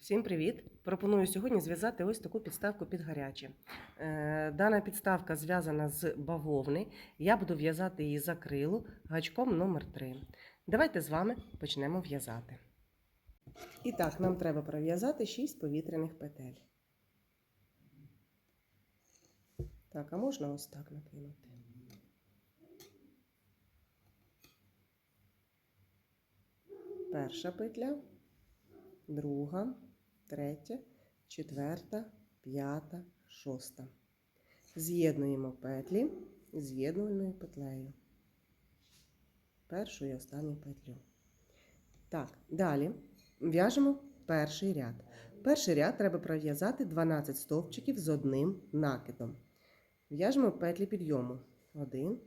Всім привіт! Пропоную сьогодні зв'язати ось таку підставку під гаряче. Е, Дана підставка зв'язана з бавовни. Я буду в'язати її за крилу гачком номер 3 Давайте з вами почнемо в'язати. І так, нам треба пров'язати 6 повітряних петель. Так, а можна ось так накинути? Перша петля, друга, третя, четверта, п'ята, шоста. З'єднуємо петлі з'єднувальною петлею. Першу і останню петлю. Так, далі в'яжемо перший ряд. Перший ряд треба пров'язати 12 стовпчиків з одним накидом. В'яжемо петлі підйому. 1,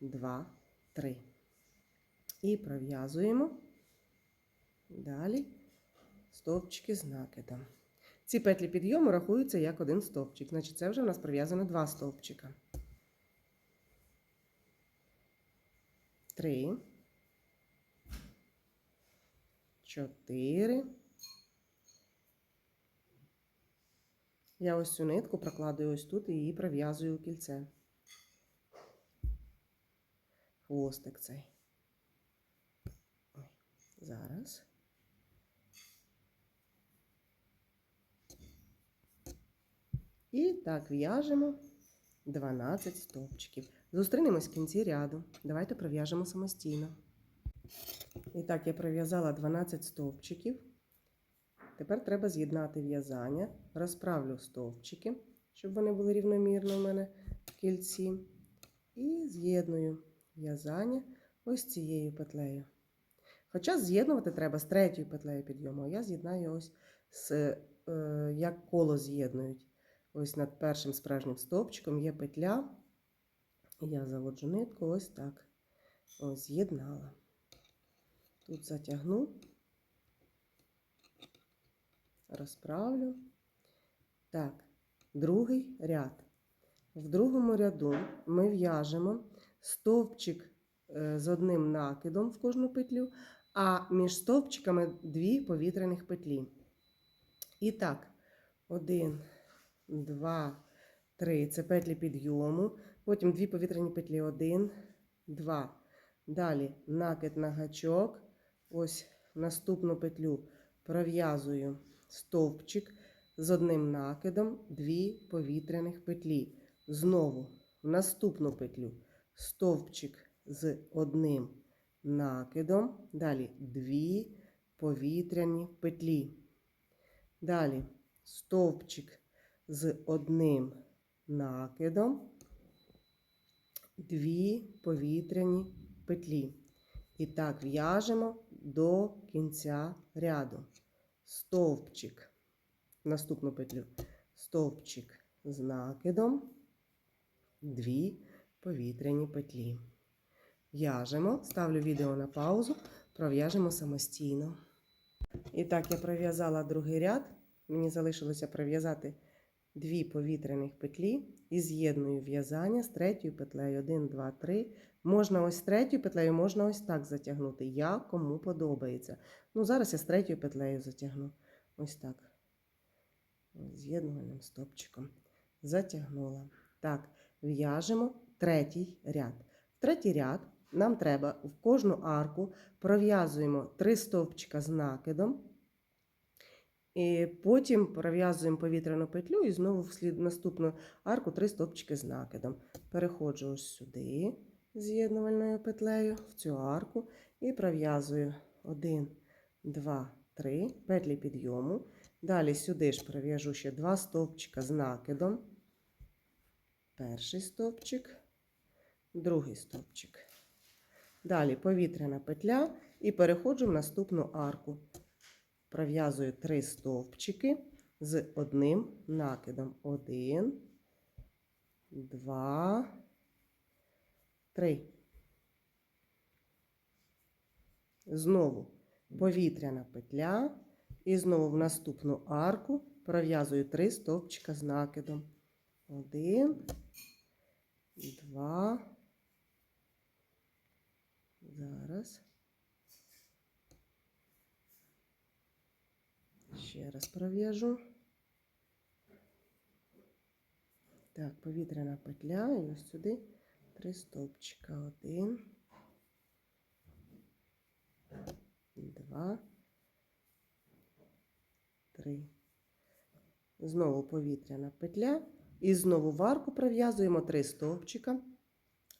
2, 3. І пров'язуємо далі стовпчики з накидом. Ці петлі підйому рахуються як один стовпчик. Значить, це вже в нас пров'язано два стовпчика. Три. Чотири. Я ось цю нитку прокладую ось тут і її пров'язую у кільце. Хвостик цей. Ой, зараз. І так в'яжемо 12 стовпчиків. Зустрінемось в кінці ряду. Давайте пров'яжемо самостійно. І так, я пров'язала 12 стовпчиків. Тепер треба з'єднати в'язання. Розправлю стовпчики, щоб вони були рівномірно у мене в кільці. І з'єдную в'язання ось цією петлею. Хоча з'єднувати треба з третьою петлею підйому, я з'єднаю ось з, е, як коло з'єднують. Ось над першим справжнім стовпчиком є петля. Я заводжу нитку ось так. Ось з'єднала. Тут затягну, розправлю. Так, другий ряд. В другому ряду ми в'яжемо стовпчик е, з одним накидом в кожну петлю, а між стовпчиками дві повітряних петлі. І так, один, два, три. Це петлі підйому. Потім дві повітряні петлі. Один, два. Далі накид на гачок. Ось наступну петлю пров'язую стовпчик з одним накидом, дві повітряних петлі. Знову в наступну петлю стовпчик з одним накидом. Далі дві повітряні петлі. Далі стовпчик з одним накидом, дві повітряні петлі. І так в'яжемо до кінця ряду. Стовпчик, наступну петлю, стовпчик з накидом, дві повітряні петлі. В'яжемо, ставлю відео на паузу, пров'яжемо самостійно. І так, я пров'язала другий ряд. Мені залишилося пров'язати дві повітряних петлі і з'єдную в'язання з третьою петлею. 1, 2, 3. Можна ось з третьою петлею, можна ось так затягнути. Як кому подобається. Ну, зараз я з третьою петлею затягну. Ось так. З'єднувальним стопчиком. Затягнула. Так, в'яжемо третій ряд. Третій ряд нам треба в кожну арку пров'язуємо три стовпчика з накидом. І потім пров'язуємо повітряну петлю і знову вслід наступну арку три стовпчики з накидом. Переходжу ось сюди з'єднувальною петлею в цю арку і пров'язую 1, 2, 3 петлі підйому. Далі сюди ж пров'яжу ще два стовпчика з накидом. Перший стовпчик, другий стовпчик. Далі повітряна петля і переходжу в наступну арку. Пров'язую три стовпчики з одним накидом. Один, два, три. Знову повітряна петля. І знову в наступну арку пров'язую три стовпчика з накидом. Один, два. Зараз. Ще раз пров'яжу. Так, повітряна петля, і ось сюди три стовпчика. Один, два, три. Знову повітряна петля. І знову в арку пров'язуємо три стовпчика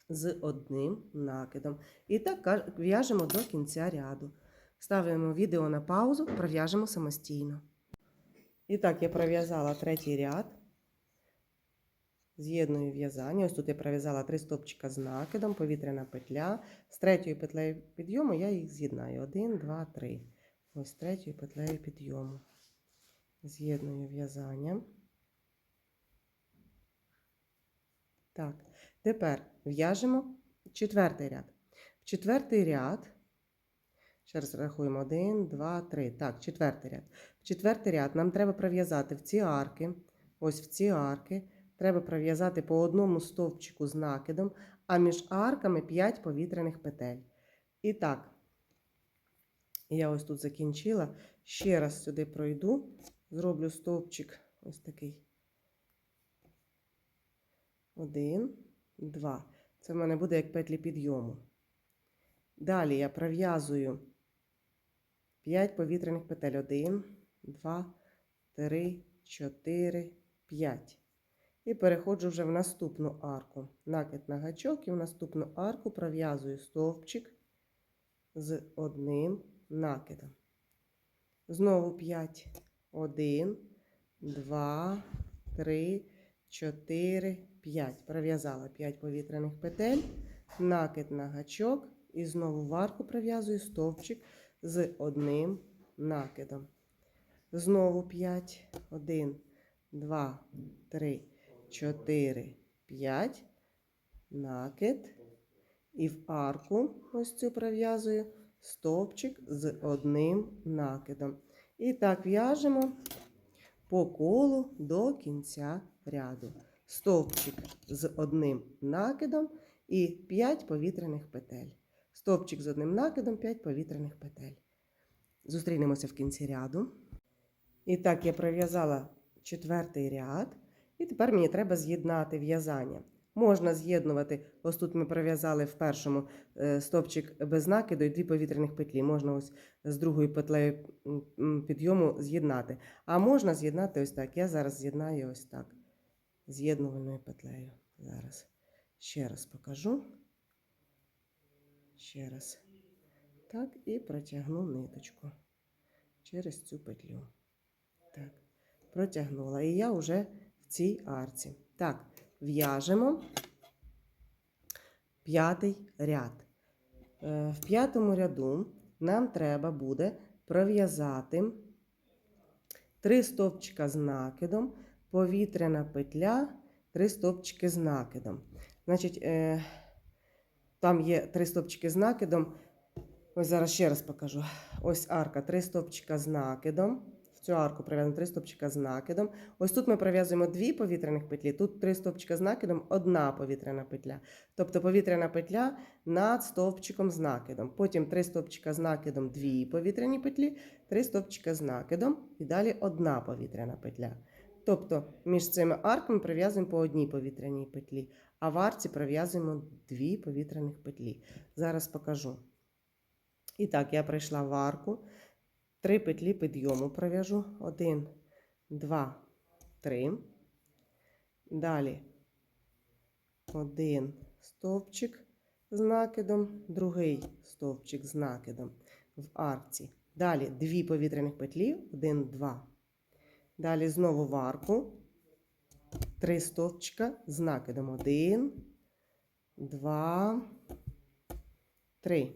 з одним накидом. І так в'яжемо до кінця ряду. Ставимо відео на паузу, пров'яжемо самостійно. І так, я пров'язала третій ряд. З'єдную в'язання. Ось тут я пров'язала три стовпчика з накидом, повітряна петля. З третьою петлею підйому я їх з'єднаю. Один, два, три. Ось третьою петлею підйому. З'єдную в'язання. Так, тепер в'яжемо четвертий ряд. В четвертий ряд, ще раз рахуємо, один, два, три. Так, четвертий ряд. В четвертий ряд нам треба пров'язати в ці арки, ось в ці арки, треба пров'язати по одному стовпчику з накидом, а між арками 5 повітряних петель. І так, я ось тут закінчила. Ще раз сюди пройду, зроблю стовпчик ось такий. Один, два. Це в мене буде як петлі підйому. Далі я пров'язую 5 повітряних петель. 1, 2, 3, 4, 5. І переходжу вже в наступну арку. Накид на гачок і в наступну арку пров'язую стовпчик з одним накидом. Знову 5. 1, 2, 3, 4, 5. Пров'язала 5 повітряних петель, накид на гачок і знову в арку пров'язую стовпчик з одним накидом. Знову 5, 1, 2, 3, 4, 5. Накид. І в арку ось цю пров'язую стовпчик з одним накидом. І так в'яжемо по колу до кінця ряду. Стовпчик з одним накидом і 5 повітряних петель. Стовпчик з одним накидом, 5 повітряних петель. Зустрінемося в кінці ряду. І так, я пров'язала четвертий ряд, і тепер мені треба з'єднати в'язання. Можна з'єднувати, ось тут ми пров'язали в першому е, стовпчик без накиду і дві повітряних петлі. Можна ось з другою петлею підйому з'єднати. А можна з'єднати ось так. Я зараз з'єднаю ось так. З'єднувальною петлею. Зараз ще раз покажу. Ще раз. Так, і протягну ниточку через цю петлю. Так, протягнула. І я вже в цій арці. Так, в'яжемо п'ятий ряд. Е, В п'ятому ряду нам треба буде пров'язати три стовпчика з накидом, повітряна петля, три стовпчики з накидом. Значить, е, там є три стовпчики з накидом. Ось зараз ще раз покажу. Ось арка, три стовпчика з накидом. В цю арку пров'язуємо три стовпчика з накидом. Ось тут ми пров'язуємо дві повітряних петлі, тут три стовпчика з накидом, одна повітряна петля. Тобто повітряна петля над стовпчиком з накидом. Потім три стовпчика з накидом, дві повітряні петлі, три стовпчика з накидом і далі одна повітряна петля. Тобто між цими арками пров'язуємо по одній повітряній петлі, а в арці пров'язуємо дві повітряних петлі. Зараз покажу. І так, я прийшла в арку. Три петлі підйому пров'яжу. Один, два, три. Далі один стовпчик з накидом, другий стовпчик з накидом в арці. Далі дві повітряних петлі, один, два. Далі знову в арку. Три стовпчика з накидом. Один, два, три.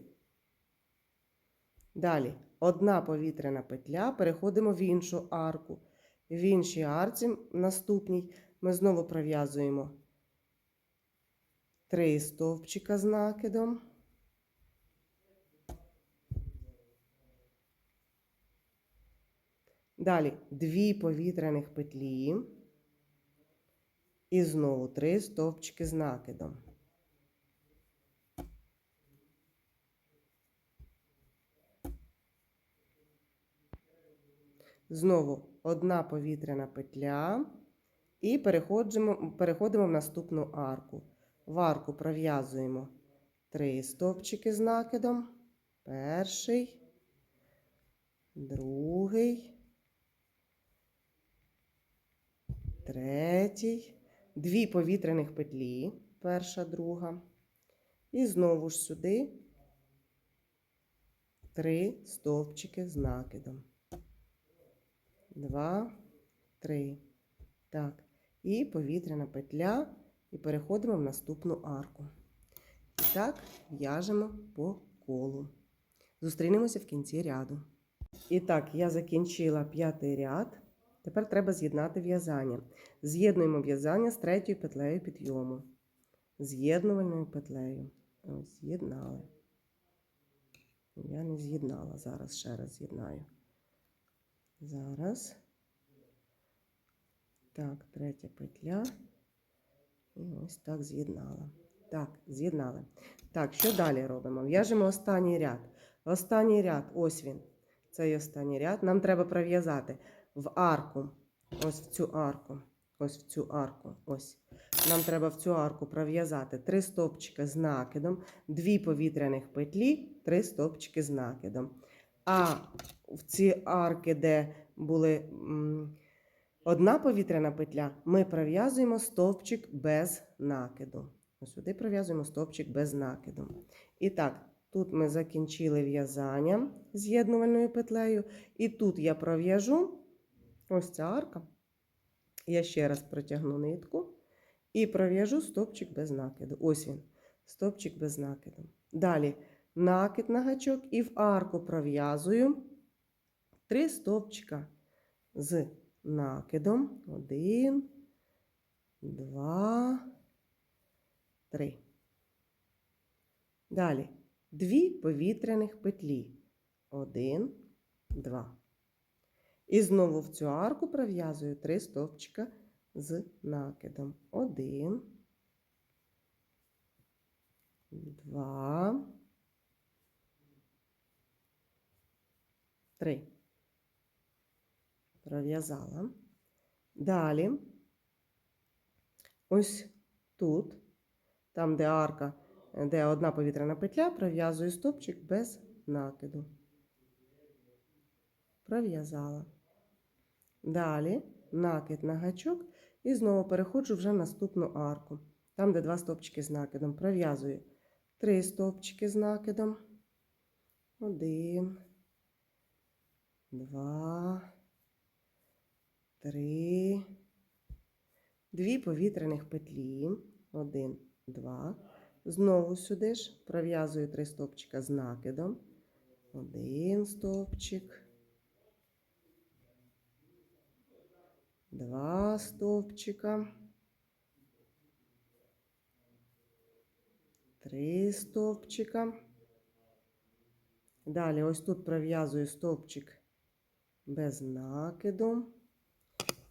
Далі одна повітряна петля, переходимо в іншу арку. В іншій арці, наступній, ми знову пров'язуємо три стовпчика з накидом. Далі дві повітряних петлі. І знову три стовпчики з накидом. Знову одна повітряна петля. І переходимо, переходимо в наступну арку. В арку пров'язуємо три стовпчики з накидом. Перший, другий, третій, дві повітряних петлі, перша, друга. І знову ж сюди три стовпчики з накидом. Два, три. Так. І повітряна петля, і переходимо в наступну арку. І так в'яжемо по колу. Зустрінемося в кінці ряду. І так, я закінчила п'ятий ряд. Тепер треба з'єднати в'язання. З'єднуємо в'язання з третьою петлею підйому. З'єднувальною петлею. Ось, з'єднали. Я не з'єднала. Зараз ще раз з'єднаю. Зараз. Так, третя петля. І ось так з'єднала. Так, з'єднали. Так, що далі робимо? В'яжемо останній ряд. Останній ряд, ось він. Цей останній ряд. Нам треба пров'язати в арку. Ось в цю арку. Ось в цю арку. Ось. Нам треба в цю арку пров'язати три стовпчика з накидом, дві повітряних петлі, три стовпчики з накидом. А в ці арки, де були. Одна повітряна петля ми пров'язуємо стовпчик без накиду. Ось сюди пров'язуємо стовпчик без накиду. І так, тут ми закінчили в'язання з'єднувальною петлею. І тут я пров'яжу ось ця арка. Я ще раз протягну нитку і пров'яжу стовпчик без накиду. Ось він, стовпчик без накиду. Далі накид на гачок і в арку пров'язую три стовпчика з накидом. Один, два, три. Далі дві повітряних петлі. Один, два. І знову в цю арку пров'язую три стовпчика з накидом. Один, два, три. Пров'язала. Далі, ось тут, там, де арка, де одна повітряна петля, пров'язую стопчик без накиду. Пров'язала. Далі накид на гачок і знову переходжу вже в наступну арку. Там, де два стовпчики з накидом. Пров'язую три стовпчики з накидом. Один, два, три, дві повітряних петлі. Один, два. Знову сюди ж пров'язую три стовпчика з накидом. Один стовпчик. Два стовпчика. Три стовпчика. Далі ось тут пров'язую стовпчик без накиду.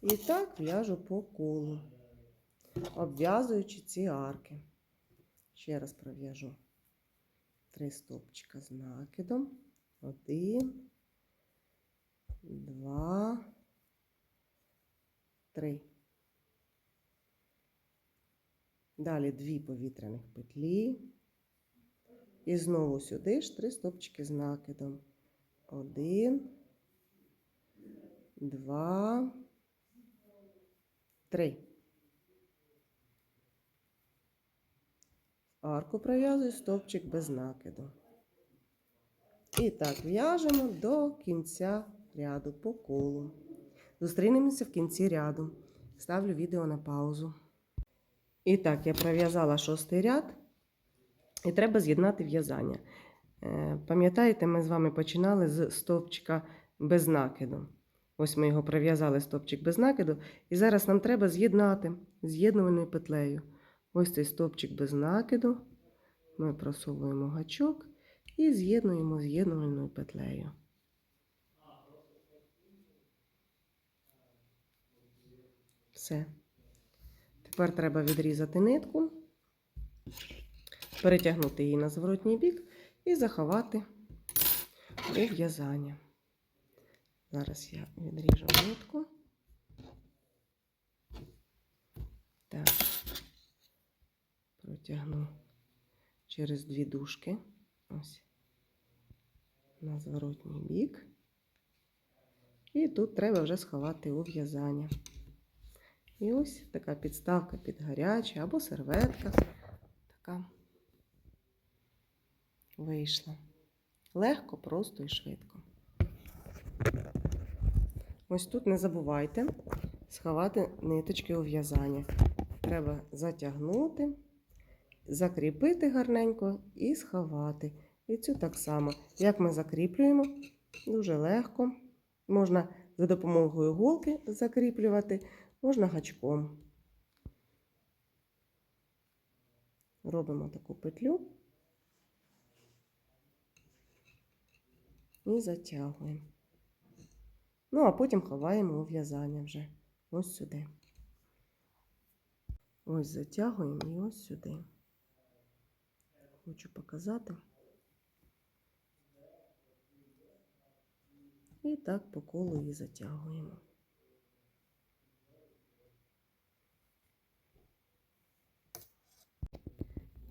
І так в'яжу по колу, обв'язуючи ці арки. Ще раз пров'яжу три стовпчика з накидом. Один, два, три. Далі дві повітряних петлі. І знову сюди ж три стовпчики з накидом. Один, два, три. Арку пров'язую стовпчик без накиду. І так в'яжемо до кінця ряду по колу. Зустрінемося в кінці ряду. Ставлю відео на паузу. І так, я пров'язала шостий ряд. І треба з'єднати в'язання. Е, Пам'ятаєте, ми з вами починали з стовпчика без накиду. Ось ми його пров'язали стовпчик без накиду. І зараз нам треба з'єднати з'єднувальною петлею. Ось цей стовпчик без накиду. Ми просовуємо гачок і з'єднуємо з'єднувальною петлею. Все. Тепер треба відрізати нитку, перетягнути її на зворотній бік і заховати у в'язання. Зараз я відріжу нитку. Так. Протягну через дві дужки. Ось. На зворотній бік. І тут треба вже сховати у в'язання. І ось така підставка під гаряче або серветка. Така вийшла. Легко, просто і швидко. Ось тут не забувайте сховати ниточки у в'язання. Треба затягнути, закріпити гарненько і сховати. І цю так само. Як ми закріплюємо, дуже легко. Можна за допомогою голки закріплювати, можна гачком. Робимо таку петлю і затягуємо. Ну, а потім ховаємо у в'язання вже ось сюди. Ось затягуємо і ось сюди. Хочу показати. І так по колу її затягуємо.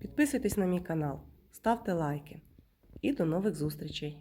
Підписуйтесь на мій канал, ставте лайки і до нових зустрічей!